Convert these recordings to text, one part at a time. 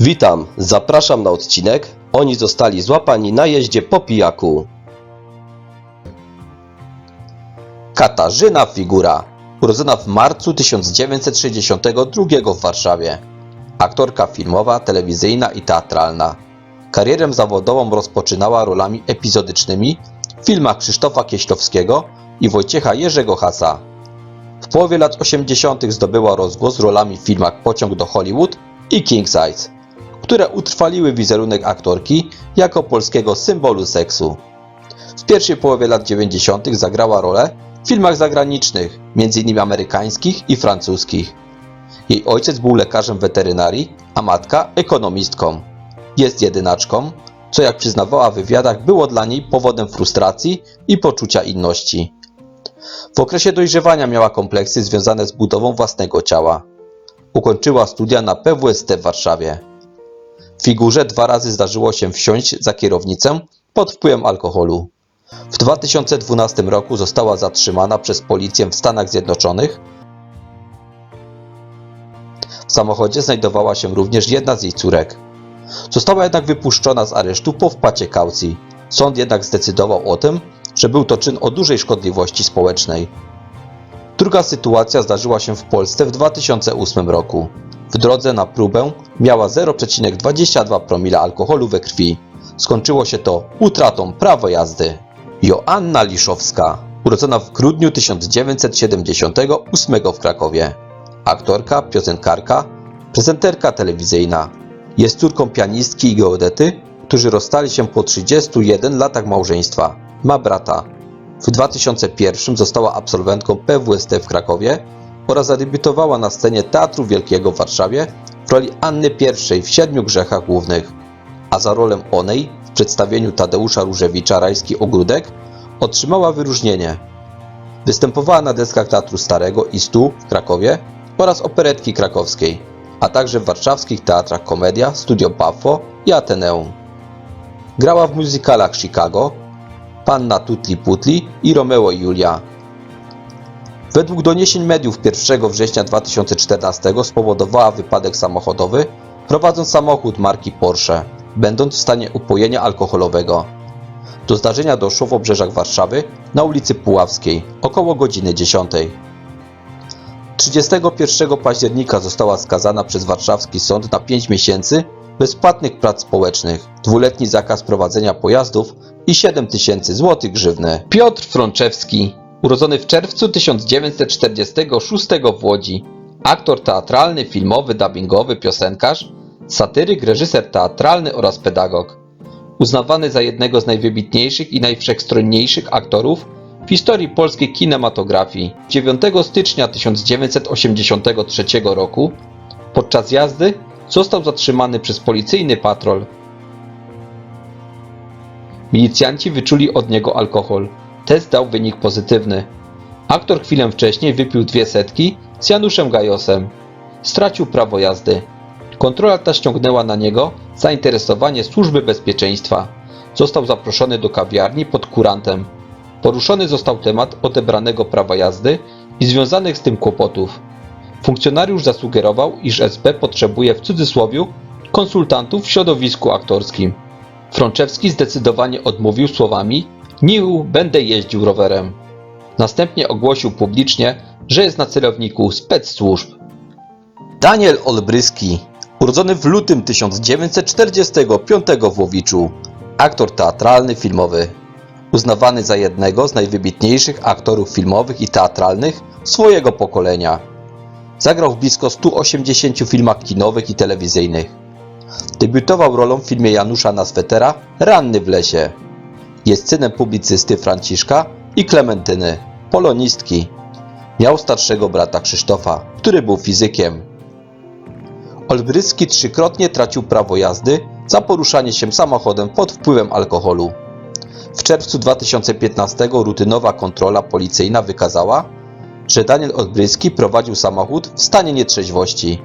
Witam, zapraszam na odcinek. Oni zostali złapani na jeździe po pijaku. Katarzyna Figura, urodzona w marcu 1962 w Warszawie. Aktorka filmowa, telewizyjna i teatralna. Karierę zawodową rozpoczynała rolami epizodycznymi w filmach Krzysztofa Kieślowskiego i Wojciecha Jerzego Hasa. W połowie lat 80. zdobyła rozgłos rolami w filmach Pociąg do Hollywood i King Size, które utrwaliły wizerunek aktorki jako polskiego symbolu seksu. W pierwszej połowie lat 90. zagrała rolę w filmach zagranicznych, m.in. amerykańskich i francuskich. Jej ojciec był lekarzem weterynarii, a matka ekonomistką. Jest jedynaczką, co jak przyznawała w wywiadach było dla niej powodem frustracji i poczucia inności. W okresie dojrzewania miała kompleksy związane z budową własnego ciała. Ukończyła studia na PWST w Warszawie. Figurze dwa razy zdarzyło się wsiąść za kierownicę pod wpływem alkoholu. W 2012 roku została zatrzymana przez policję w Stanach Zjednoczonych. W samochodzie znajdowała się również jedna z jej córek. Została jednak wypuszczona z aresztu po wpłacie kaucji. Sąd jednak zdecydował o tym, że był to czyn o dużej szkodliwości społecznej. Druga sytuacja zdarzyła się w Polsce w 2008 roku. W drodze na próbę miała 0,22 promila alkoholu we krwi. Skończyło się to utratą prawa jazdy. Joanna Liszowska, urodzona w grudniu 1978 w Krakowie. Aktorka, piosenkarka, prezenterka telewizyjna. Jest córką pianistki i geodety, którzy rozstali się po 31 latach małżeństwa. Ma brata. W 2001 została absolwentką PWST w Krakowie oraz zadebiutowała na scenie Teatru Wielkiego w Warszawie w roli Anny I w Siedmiu Grzechach Głównych. A za rolę Onej w przedstawieniu Tadeusza Różewicza Rajski Ogródek otrzymała wyróżnienie. Występowała na deskach Teatru Starego i Stu w Krakowie oraz Operetki Krakowskiej, a także w warszawskich teatrach Komedia, Studio Buffo i Ateneum. Grała w musicalach Chicago, Panna Tutli Putli i Romeo i Julia. Według doniesień mediów 1 września 2014 spowodowała wypadek samochodowy, prowadząc samochód marki Porsche, będąc w stanie upojenia alkoholowego. Do zdarzenia doszło w obrzeżach Warszawy na ulicy Puławskiej około godziny 10. 31 października została skazana przez warszawski sąd na 5 miesięcy bezpłatnych prac społecznych, dwuletni zakaz prowadzenia pojazdów i 7 tysięcy złotych grzywny. Piotr Frączewski, urodzony w czerwcu 1946 w Łodzi, aktor teatralny, filmowy, dubbingowy, piosenkarz, satyryk, reżyser teatralny oraz pedagog. Uznawany za jednego z najwybitniejszych i najwszechstronniejszych aktorów w historii polskiej kinematografii. 9 stycznia 1983 roku podczas jazdy został zatrzymany przez policyjny patrol. Milicjanci wyczuli od niego alkohol. Test dał wynik pozytywny. Aktor chwilę wcześniej wypił dwie setki z Januszem Gajosem. Stracił prawo jazdy. Kontrola ta ściągnęła na niego zainteresowanie służby bezpieczeństwa. Został zaproszony do kawiarni pod kurantem. Poruszony został temat odebranego prawa jazdy i związanych z tym kłopotów. Funkcjonariusz zasugerował, iż SB potrzebuje w cudzysłowiu konsultantów w środowisku aktorskim. Frączewski zdecydowanie odmówił słowami Niu, będę jeździł rowerem. Następnie ogłosił publicznie, że jest na celowniku spec służb. Daniel Olbryski, urodzony w lutym 1945 w Łowiczu, aktor teatralny, filmowy. Uznawany za jednego z najwybitniejszych aktorów filmowych i teatralnych swojego pokolenia. Zagrał w blisko 180 filmach kinowych i telewizyjnych. Debiutował rolą w filmie Janusza Naswetera Ranny w lesie. Jest synem publicysty Franciszka i Klementyny, polonistki. Miał starszego brata Krzysztofa, który był fizykiem. Olbryski trzykrotnie tracił prawo jazdy za poruszanie się samochodem pod wpływem alkoholu. W czerwcu 2015 rutynowa kontrola policyjna wykazała, że Daniel Olbryski prowadził samochód w stanie nietrzeźwości.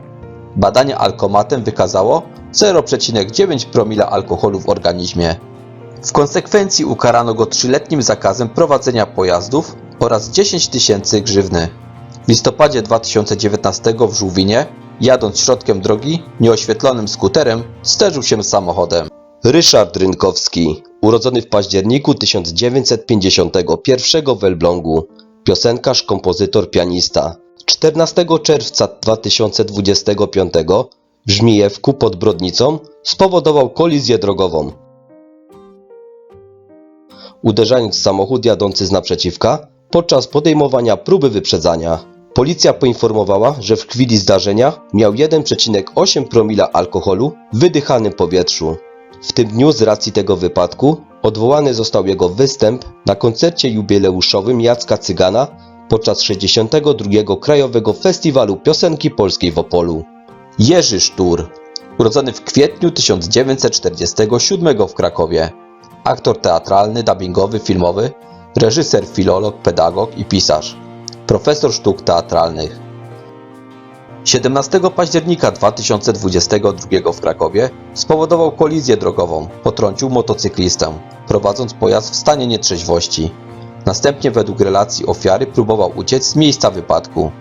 Badanie alkomatem wykazało 0,9 promila alkoholu w organizmie. W konsekwencji ukarano go trzyletnim zakazem prowadzenia pojazdów oraz 10 tysięcy grzywny. W listopadzie 2019 w Żółwinie Jadąc środkiem drogi, nieoświetlonym skuterem, zderzył się samochodem. Ryszard Rynkowski, urodzony w październiku 1951 w Elblągu, piosenkarz, kompozytor, pianista. 14 czerwca 2025 w Żmijewku pod Brodnicą spowodował kolizję drogową. Uderzając w samochód jadący z naprzeciwka podczas podejmowania próby wyprzedzania. Policja poinformowała, że w chwili zdarzenia miał 1,8 promila alkoholu w wydychanym powietrzu. W tym dniu z racji tego wypadku odwołany został jego występ na koncercie jubileuszowym Jacka Cygana podczas 62. Krajowego Festiwalu Piosenki Polskiej w Opolu. Jerzy Sztur, urodzony w kwietniu 1947 w Krakowie. Aktor teatralny, dubbingowy, filmowy, reżyser, filolog, pedagog i pisarz. Profesor sztuk teatralnych. 17 października 2022 w Krakowie spowodował kolizję drogową, potrącił motocyklistę, prowadząc pojazd w stanie nietrzeźwości. Następnie według relacji ofiary próbował uciec z miejsca wypadku.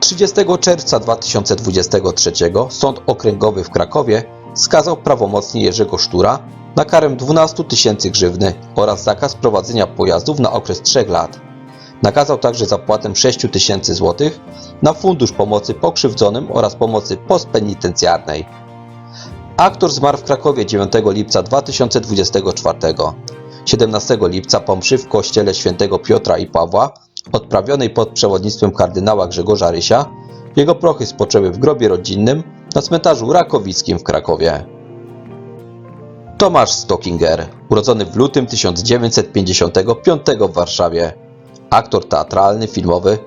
30 czerwca 2023 Sąd Okręgowy w Krakowie skazał prawomocnie Jerzego Sztura na karę 12 tysięcy grzywny oraz zakaz prowadzenia pojazdów na okres 3 lat. Nakazał także zapłatę 6 tysięcy złotych na Fundusz Pomocy Pokrzywdzonym oraz Pomocy Postpenitencjarnej. Aktor zmarł w Krakowie 9 lipca 2024. 17 lipca po mszy w kościele świętego Piotra i Pawła, odprawionej pod przewodnictwem kardynała Grzegorza Rysia, jego prochy spoczęły w grobie rodzinnym na cmentarzu Rakowickim w Krakowie. Tomasz Stockinger, urodzony w lutym 1955 w Warszawie. Aktor teatralny, filmowy,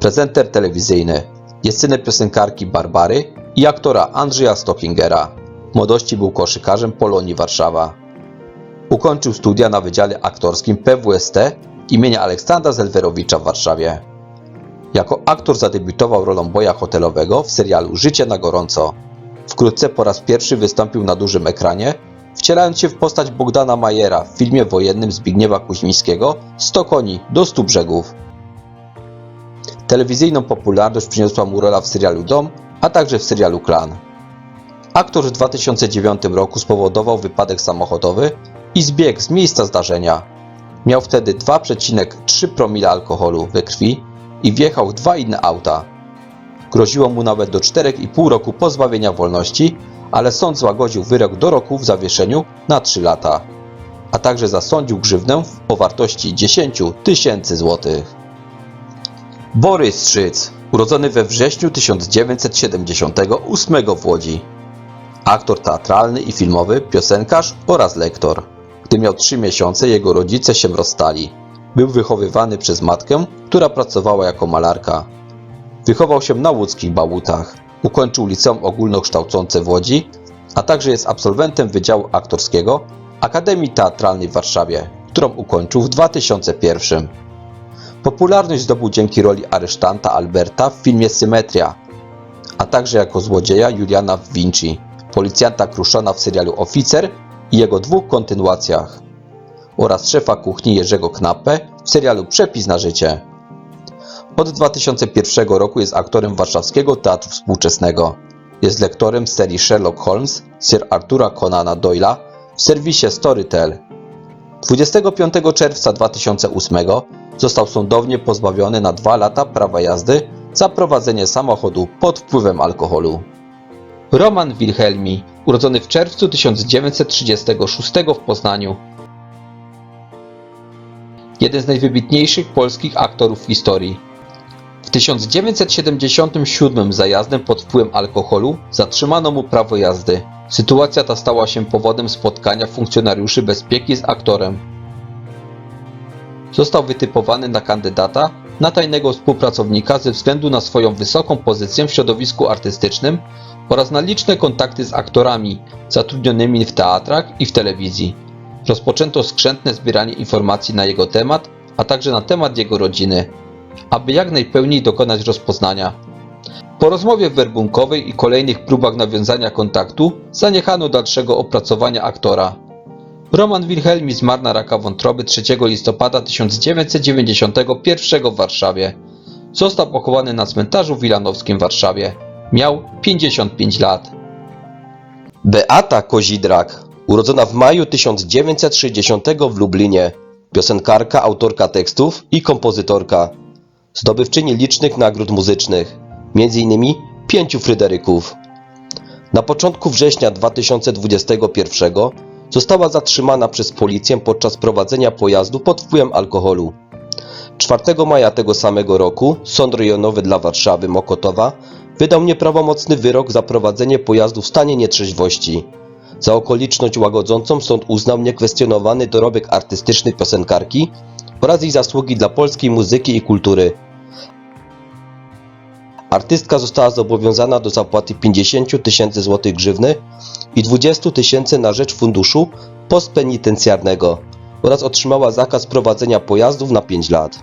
prezenter telewizyjny. Jest synem piosenkarki Barbary i aktora Andrzeja Stockingera. W młodości był koszykarzem Polonii Warszawa. Ukończył studia na Wydziale Aktorskim PWST imienia Aleksandra Zelwerowicza w Warszawie. Jako aktor zadebiutował rolą boja hotelowego w serialu Życie na gorąco. Wkrótce po raz pierwszy wystąpił na dużym ekranie, wcielając się w postać Bogdana Majera w filmie wojennym Zbigniewa Kuźmińskiego „Sto koni do stu brzegów. Telewizyjną popularność przyniosła mu rola w serialu Dom, a także w serialu Klan. Aktor w 2009 roku spowodował wypadek samochodowy i zbiegł z miejsca zdarzenia. Miał wtedy 2,3 promila alkoholu we krwi i wjechał w dwa inne auta. Groziło mu nawet do 4,5 roku pozbawienia wolności, ale sąd złagodził wyrok do roku w zawieszeniu na 3 lata, a także zasądził grzywnę o wartości 10 tysięcy złotych. Borys Strzyc, urodzony we wrześniu 1978 w Łodzi. Aktor teatralny i filmowy, piosenkarz oraz lektor. Gdy miał 3 miesiące, jego rodzice się rozstali. Był wychowywany przez matkę, która pracowała jako malarka. Wychował się na łódzkich bałutach. Ukończył liceum ogólnokształcące w Łodzi, a także jest absolwentem Wydziału Aktorskiego Akademii Teatralnej w Warszawie, którą ukończył w 2001. Popularność zdobył dzięki roli aresztanta Alberta w filmie Symetria, a także jako złodzieja Juliana w Vinci, policjanta Kruszona w serialu Oficer i jego dwóch kontynuacjach oraz szefa kuchni Jerzego Knappe w serialu Przepis na życie. Od 2001 roku jest aktorem Warszawskiego Teatru Współczesnego. Jest lektorem serii Sherlock Holmes Sir Artura Conana Doyle'a w serwisie Storytel. 25 czerwca 2008 został sądownie pozbawiony na dwa lata prawa jazdy za prowadzenie samochodu pod wpływem alkoholu. Roman Wilhelmi, urodzony w czerwcu 1936 w Poznaniu. Jeden z najwybitniejszych polskich aktorów w historii. W 1977 za pod wpływem alkoholu zatrzymano mu prawo jazdy. Sytuacja ta stała się powodem spotkania funkcjonariuszy bezpieki z aktorem. Został wytypowany na kandydata na tajnego współpracownika ze względu na swoją wysoką pozycję w środowisku artystycznym oraz na liczne kontakty z aktorami zatrudnionymi w teatrach i w telewizji. Rozpoczęto skrzętne zbieranie informacji na jego temat, a także na temat jego rodziny, aby jak najpełniej dokonać rozpoznania. Po rozmowie werbunkowej i kolejnych próbach nawiązania kontaktu zaniechano dalszego opracowania aktora. Roman Wilhelmi zmarł na raka wątroby 3 listopada 1991 w Warszawie. Został pochowany na cmentarzu wilanowskim w Warszawie. Miał 55 lat. Beata Kozidrak, urodzona w maju 1960 w Lublinie, piosenkarka, autorka tekstów i kompozytorka. Zdobywczyni licznych nagród muzycznych, m.in. pięciu Fryderyków. Na początku września 2021 została zatrzymana przez policję podczas prowadzenia pojazdu pod wpływem alkoholu. 4 maja tego samego roku Sąd Rejonowy dla Warszawy Mokotowa wydał nieprawomocny wyrok za prowadzenie pojazdu w stanie nietrzeźwości. Za okoliczność łagodzącą sąd uznał niekwestionowany dorobek artystyczny piosenkarki oraz jej zasługi dla polskiej muzyki i kultury. Artystka została zobowiązana do zapłaty 50 tysięcy złotych grzywny i 20 tysięcy na rzecz funduszu postpenitencjarnego oraz otrzymała zakaz prowadzenia pojazdów na 5 lat.